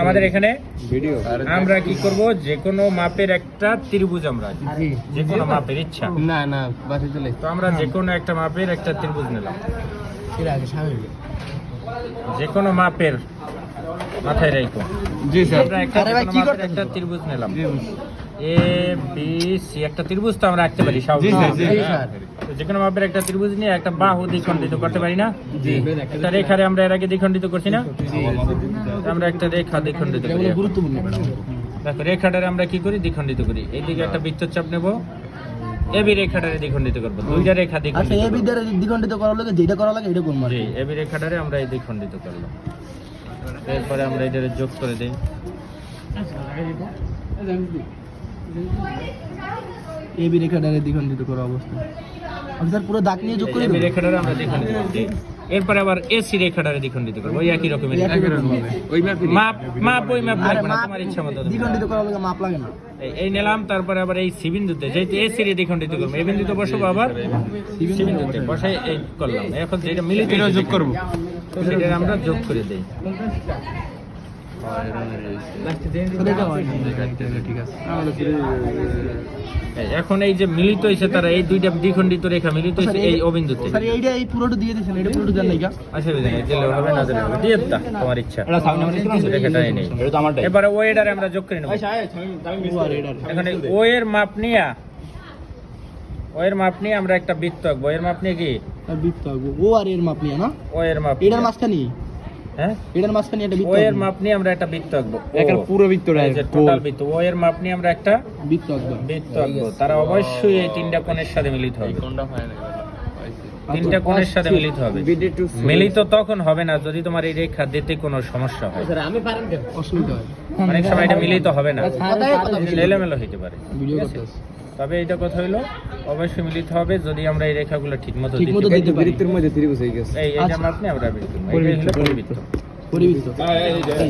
আমাদের এখানে আমরা কি করব? যে কোনো মাপের একটা ত্রিভুজ আমরা জি। যে কোনো মাপের ইচ্ছা। না না তো আমরা যে কোনো একটা মাপের একটা ত্রিভুজ নিলাম। যে কোনো মাপের মাথায় রাখো জি স্যার। একটা? ত্রিভুজ নিলাম। এ বি সি একটা ত্রিভুজ তো আমরা আঁকতে পারি। তো যে কোনো মাপের একটা ত্রিভুজ নিয়ে একটা বাহু দ্বিখণ্ডিত করতে পারি না? জি। একটা রেখারে আমরা এর আগে দ্বিখণ্ডিত করছি না? আমরা একটা রেখা দ্বিখণ্ডিত করি। গুরুত্বপূর্ণ দেখো রেখাটারে আমরা কি করি? দ্বিখণ্ডিত করি। এইদিকে একটা বৃত্তচাপ নেব। এবি রেখাটারে দ্বিখণ্ডিত করব। দুইটা রেখা আচ্ছা দ্বিখণ্ডিত এই করব। বিদ্যারে দ্বিখণ্ডিত করার লাগে যেটা করা লাগে এটা করব জি এবি রেখাটারে আমরা এই দ্বিখণ্ডিত করলাম এরপরে আমরা এটারে যোগ করে দিই। বি রেখাটারে দ্বিখণ্ডিত করা অবস্থা। স্যার পুরো দাগ নিয়ে যোগ করে রেখাটারে আমরা দ্বিখণ্ডিত করি এরপরে আবার এসি রেখাটারে দ্বিখণ্ডিত করব। ওই একই রকমের একই রকম হবে। ওই মাপ মাপ ওই মাপ আরে লাগবে না তোমার ইচ্ছা মতো। দ্বিখণ্ডিত করার লাগে মাপ লাগে না। এই- নিলাম তারপরে আবার এই সি বিন্দুতে। যেহেতু এ সিরি দ্বিখণ্ডিত করব এই বিন্দুতে বসবো আবার সি বিন্দুতে বসে এই করলাম। এখন যেটা মিলিত যোগ করব। সেটা আমরা যোগ করে দেই। এখন এই যে মিলিত হয়েছে তারা এই দুইটা দ্বিখণ্ডিত রেখা মিলিত হয়েছে এই অবিন্দুতে স্যার এইটা এই পুরোটা দিয়ে দিয়েছেন এটা পুরোটা দেন আসলে দিলে হবে না দিলে হবে। দিয়ে দা তোমার ইচ্ছা। রেখাটা নেই। এটা তো আমারটাই এবারে ও এটারে আমরা যোগ করে নেব। এখন ও এর মাপ নিয়া ও এর মাপ নিয়ে আমরা একটা বৃত্ত আঁকবো। এর মাপ নিয়ে কি? বৃত্ত আঁকবো। ও আর এর মাপ নিয়ে না? ও এর মাপ এটার। মাঝখানে? হ্যাঁ? এটার মাঝখানে একটা বৃত্ত এর মাপ নিয়ে আমরা একটা বৃত্ত আঁকবো। এখানে পুরো ভিতরে এই টোটাল বৃত্ত। ও মাপ নিয়ে আমরা একটা বৃত্ত আঁকবো। বৃত্ত আঁকবো। তারা অবশ্যই এই তিনটা কোণের সাথে মিলিত হবে। তিনটা আচ্ছা, কোণের সাথে মিলিত হবে। মিলিত তখন হবে না যদি তোমার এই রেখা দিতে কোনো সমস্যা হয়। অসুবিধা হয়। অনেক সময় এটা মিলিত হবে না। বেশি। এলোমেলো হইতে পারে। তবে এটা কথা হইল অবশ্যই মিলিত হবে যদি আমরা এই রেখাগুলো ঠিক মতো ঠিক মতো দিতে পারি। দিতে পারি। বৃত্তের মধ্যে ত্রিভুজ হয়ে গেছে। এই আচ্ছা। মাপ নিয়ে আমরা বৃত্ত। এই পরিবৃত্ত, হলো পরিবৃত্ত পরিবৃত্ত